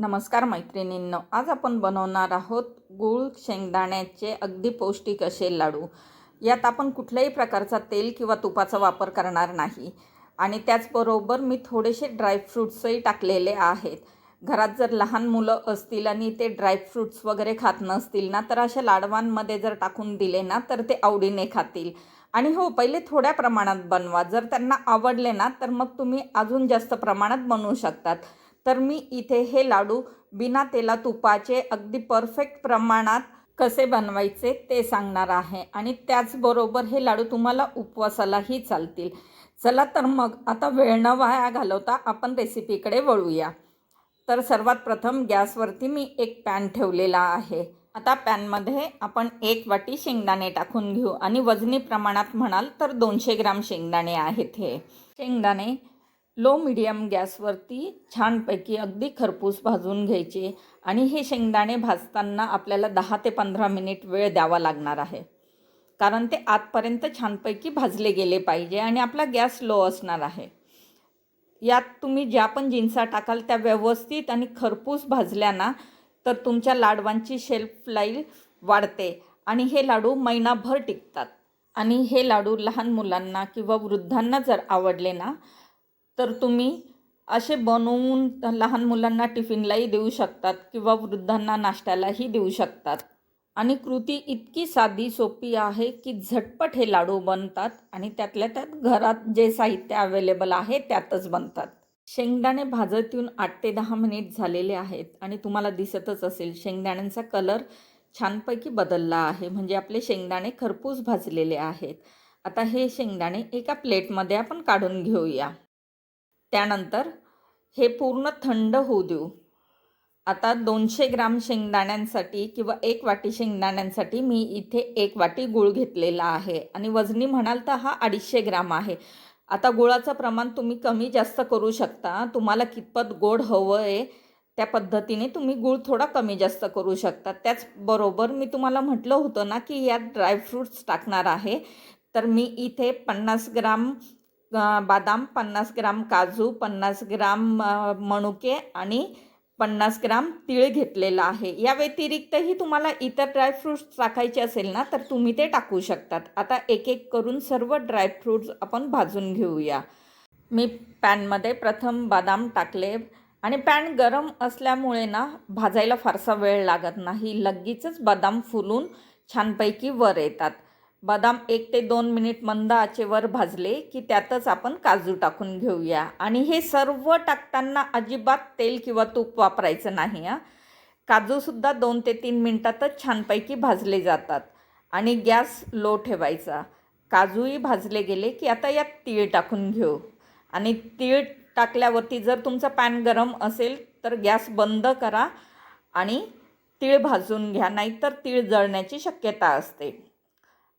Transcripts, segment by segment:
नमस्कार मैत्रिणींनो आज आपण बनवणार आहोत गूळ शेंगदाण्याचे अगदी पौष्टिक असे लाडू. यात आपण कुठल्याही प्रकारचा तेल किंवा तुपाचा वापर करणार नाही. आणि त्याचबरोबर मी थोडेसे ड्रायफ्रूट्सही टाकलेले आहेत. घरात जर लहान मुलं असतील आणि ते ड्रायफ्रूट्स वगैरे खात नसतील ना तर अशा लाडवांमध्ये जर टाकून दिले ना तर ते आवडीने खातील. आणि हो पहिले थोड्या प्रमाणात बनवा. जर त्यांना आवडले ना तर मग तुम्ही अजून जास्त प्रमाणात बनवू शकतात. तर मी इथे हे लाडू बिना तेला तुपाचे अगदी परफेक्ट प्रमाणात कसे बनवायचे ते सांगणार आहे. आणि त्याचबरोबर हे लाडू तुम्हाला उपवासालाही चालतील. चला तर मग आता वेळ न वाया घालवता आपण रेसिपीकडे वळूया. तर सर्वात प्रथम गॅसवरती मी एक पॅन ठेवलेला आहे. आता पॅनमध्ये आपण एक वाटी शेंगदाणे टाकून घेऊ. आणि वजनी प्रमाणात म्हणाल तर दोनशे ग्राम शेंगदाणे आहेत हे. शेंगदाणे लो मिडियम गॅसवरती छानपैकी अगदी खरपूस भाजून घ्यायचे आणि हे शेंगदाणे भाजताना आपल्याला दहा ते पंधरा मिनिट वेळ द्यावा लागणार आहे. कारण ते आतपर्यंत छानपैकी भाजले गेले पाहिजे आणि आपला गॅस लो असणार आहे. यात तुम्ही ज्या पण जिन्सा टाकाल त्या व्यवस्थित आणि खरपूस भाजल्या ना तर तुमच्या लाडवांची शेल्फ लाईफ वाढते आणि हे लाडू महिनाभर टिकतात. आणि हे लाडू लहान मुलांना किंवा वृद्धांना जर आवडले ना तर तुम्ही असे बनवून लहान मुलांना टिफिनलाही देऊ शकतात किंवा वृद्धांना नाश्त्यालाही देऊ शकतात. आणि कृती इतकी साधी सोपी आहे की झटपट हे लाडू बनतात आणि त्यातल्या त्यात घरात जे साहित्य अवेलेबल आहे त्यातच बनतात. शेंगदाणे भाजत येऊन आठ ते दहा मिनिट झालेले आहेत आणि तुम्हाला दिसतच असेल शेंगदाण्यांचा कलर छानपैकी बदलला आहे. म्हणजे आपले शेंगदाणे खरपूस भाजलेले आहेत. आता हे शेंगदाणे एका प्लेटमध्ये आपण काढून घेऊया. त्यानंतर हे पूर्ण थंड होऊ देऊ. आता दोनशे ग्राम शेंगदाण्यांसाठी किंवा एक वाटी शेंगदाण्यांसाठी मी इथे एक वाटी गूळ घेतलेला आहे. आणि वजनी म्हणाल तर हा अडीचशे ग्राम आहे. आता गुळाचं प्रमाण तुम्ही कमी जास्त करू शकता. तुम्हाला कितपत गोड हवं आहे त्या पद्धतीने तुम्ही गूळ थोडा कमी जास्त करू शकता. त्याचबरोबर मी तुम्हाला म्हटलं होतं ना की यात ड्रायफ्रूट्स टाकणार आहे. तर मी इथे पन्नास ग्राम बादाम पन्नास ग्राम काजू पन्नास ग्राम मणुके आणि पन्नास ग्राम तीळ घेतलेला आहे. या व्यतिरिक्तही तुम्हाला इतर ड्रायफ्रूट्स टाकायचे असेल ना तर तुम्ही ते टाकू शकतात. आता एक एक करून सर्व ड्रायफ्रूट्स आपण भाजून घेऊया. मी पॅनमध्ये प्रथम बदाम टाकले आणि पॅन गरम असल्यामुळे ना भाजायला फारसा वेळ लागत नाही. लगेचच बदाम फुलून छानपैकी वर येतात. बदाम एक ते दोन मिनिट मंद आचेवर भाजले की त्यातच आपण काजू टाकून घेऊया. आणि हे सर्व टाकताना अजिबात तेल किंवा तूप वापरायचं नाही हां. काजूसुद्धा दोन ते तीन मिनटातच छानपैकी भाजले जातात आणि गॅस लो ठेवायचा. काजूही भाजले गेले की आता यात तीळ टाकून घेऊ. आणि तीळ टाकल्यावरती जर तुमचा पॅन गरम असेल तर गॅस बंद करा आणि तीळ भाजून घ्या नाहीतर तीळ जळण्याची शक्यता असते.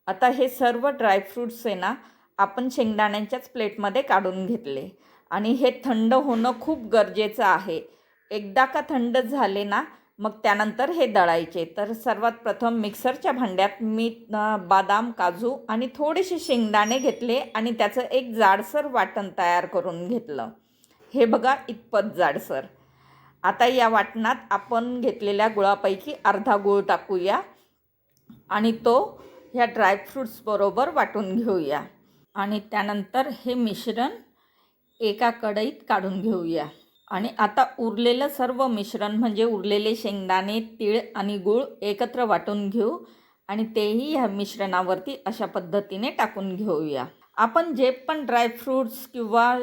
आता हे सर्व ड्रायफ्रूट्स आहे ना आपण शेंगदाण्यांच्याच प्लेटमध्ये काढून घेतले. आणि हे थंड होणं खूप गरजेचं आहे. एकदा का थंड झाले ना मग त्यानंतर हे दळायचे. तर सर्वात प्रथम मिक्सरच्या भांड्यात मी बदाम काजू आणि थोडेसे शेंगदाणे घेतले आणि त्याचं एक जाडसर वाटण तयार करून घेतलं. हे बघा इतपत जाडसर. आता या वाटणात आपण घेतलेल्या गुळापैकी अर्धा गुळ टाकूया. आणि तो ह्या ड्रायफ्रूट्सबरोबर वाटून घेऊया. आणि त्यानंतर हे मिश्रण एका कढईत काढून घेऊया. आणि आता उरलेलं सर्व मिश्रण म्हणजे उरलेले शेंगदाणे तीळ आणि गूळ एकत्र वाटून घेऊ आणि तेही ह्या मिश्रणावरती अशा पद्धतीने टाकून घेऊया. आपण जे पण ड्रायफ्रूट्स किंवा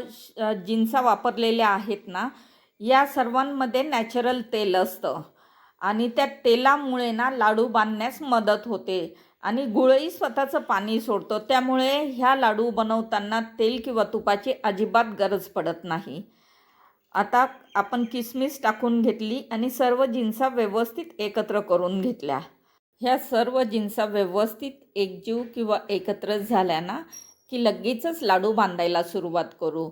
जिन्सा वापरलेल्या आहेत ना या सर्वांमध्ये नॅचरल तेल असतं. आणि त्या तेलामुळे ना लाडू बांधण्यास मदत होते. आणि गुळही स्वतःचं पाणी सोडतो. त्यामुळे ह्या लाडू बनवताना तेल किंवा तुपाची अजिबात गरज पडत नाही. आता आपण किसमिस टाकून घेतली आणि सर्व जिन्सा व्यवस्थित एकत्र करून घेतल्या. ह्या सर्व जिन्सा व्यवस्थित एकजीव किंवा एकत्र झाल्या ना की लगेचच लाडू बांधायला सुरुवात करू.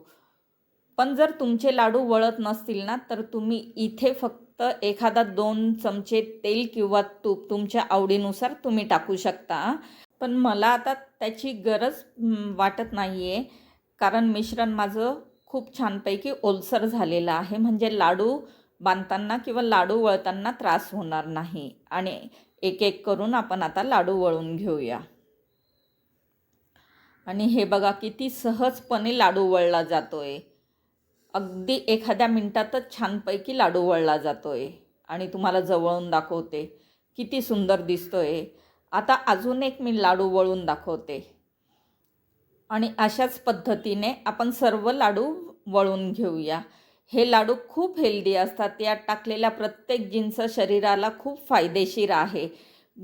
पण जर तुमचे लाडू वळत नसतील ना तर तुम्ही इथे फक्त एखादा दोन चमचे तेल किंवा तूप तुमच्या आवडीनुसार तुम्ही टाकू शकता. पण मला आता त्याची गरज वाटत नाही आहे कारण मिश्रण माझं खूप छानपैकी ओलसर झालेलं आहे. म्हणजे लाडू बांधताना किंवा लाडू वळताना त्रास होणार नाही. आणि एक एक करून आपण आता लाडू वळून घेऊया. आणि हे बघा किती सहजपणे लाडू वळला जातोय. अगदी एखाद्या मिनटातच छानपैकी लाडू वळला जातोय. आणि तुम्हाला जवळून दाखवते. किती सुंदर दिसतो आहे आता अजून एक मी लाडू वळून दाखवते. आणि अशाच पद्धतीने आपण सर्व लाडू वळून घेऊया. हे लाडू खूप हेल्दी असतात. यात टाकलेल्या प्रत्येक जिन्स शरीराला खूप फायदेशीर आहे.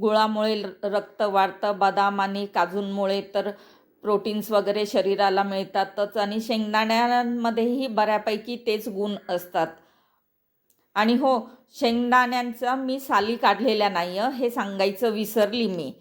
गुळामुळे र- रक्त वाढतं. बदाम आणि काजूंमुळे तर प्रोटीन्स वगैरे शरीराला मिळतातच आणि शेंगदाण्यांमध्येही बऱ्यापैकी तेच गुण असतात. आणि हो शेंगदाण्यांचा मी साली काढलेल्या नाही हे सांगायचं विसरली मी.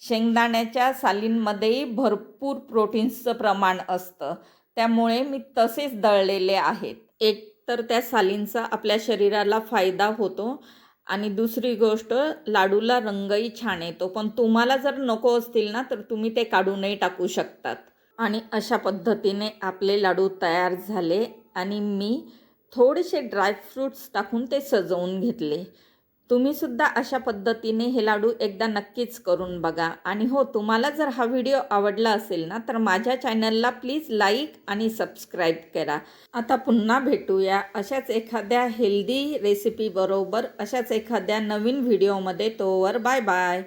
शेंगदाण्याच्या सालींमध्येही भरपूर प्रोटीन्सचं प्रमाण असतं. त्यामुळे मी तसेच दळलेले आहेत. एक तर त्या सालींचा आपल्या शरीराला फायदा होतो आणि दुसरी गोष्ट लाडूला रंगही छान येतो. पण तुम्हाला जर नको असतील ना तर तुम्ही ते काढूनही टाकू शकतात. आणि अशा पद्धतीने आपले लाडू तयार झाले आणि मी थोडेसे ड्रायफ्रूट्स टाकून ते सजवून घेतले. तुम्हीसुद्धा अशा पद्धतीने हे लाडू एकदा नक्कीच करून बघा. आणि हो तुम्हाला जर हा व्हिडिओ आवडला असेल ना तर माझ्या चॅनलला प्लीज लाईक आणि सबस्क्राईब करा. आता पुन्हा भेटूया अशाच एखाद्या हेल्दी रेसिपीबरोबर अशाच एखाद्या नवीन व्हिडिओमध्ये. तोवर बाय बाय.